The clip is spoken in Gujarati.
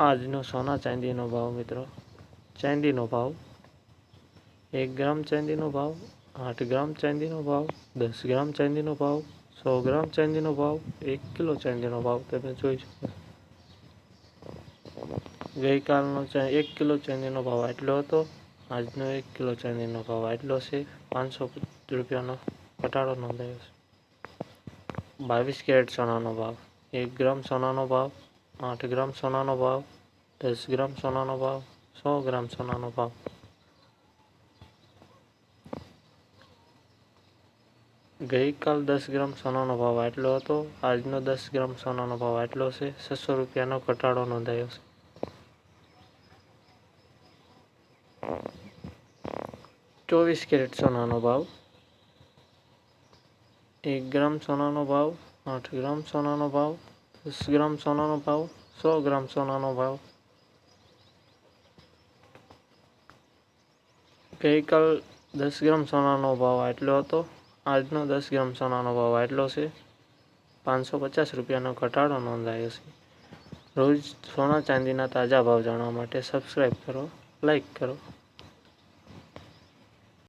આજનો સોના ચાંદીનો ભાવ મિત્રો. ચાંદીનો ભાવ એક ગ્રામ ચાંદીનો ભાવ, આઠ ગ્રામ ચાંદીનો ભાવ, દસ ગ્રામ ચાંદીનો ભાવ, સો ગ્રામ ચાંદીનો ભાવ, એક કિલો ચાંદીનો ભાવ તમે જોઈ શકો. ગઈકાલનો એક કિલો ચાંદીનો ભાવ આટલો હતો, આજનો એક કિલો ચાંદીનો ભાવ આટલો છે, પાંચસો રૂપિયાનો ઘટાડો નોંધાયો છે. બાવીસ કેરેટ સોનાનો ભાવ, એક ગ્રામ સોનાનો ભાવ આઠ ગ્રામ સોનાનો ભાવ દસ ગ્રામ સોનાનો ભાવ સો ગ્રામ સોનાનો ભાવ ગઈકાલ દસ ગ્રામ સોનાનો ભાવ આટલો હતો આજનો દસ ગ્રામ સોનાનો ભાવ આટલો છે છસો રૂપિયાનો ઘટાડો નોંધાયો છે. ચોવીસ કેરેટ સોનાનો ભાવ, એક ગ્રામ સોનાનો ભાવ, આઠ ગ્રામ સોનાનો ભાવ દસ ગ્રામ સોનાનો ભાવ સો ગ્રામ સોનાનો ભાવ ગઈકાલ દસ ગ્રામ સોનાનો ભાવ આટલો હતો આજનો દસ ગ્રામ સોનાનો ભાવ આટલો છે પાંચસો પચાસ રૂપિયાનો ઘટાડો નોંધાયો છે। રોજ સોના ચાંદીના તાજા ભાવ જાણવા માટે સબસ્ક્રાઈબ કરો લાઈક કરો।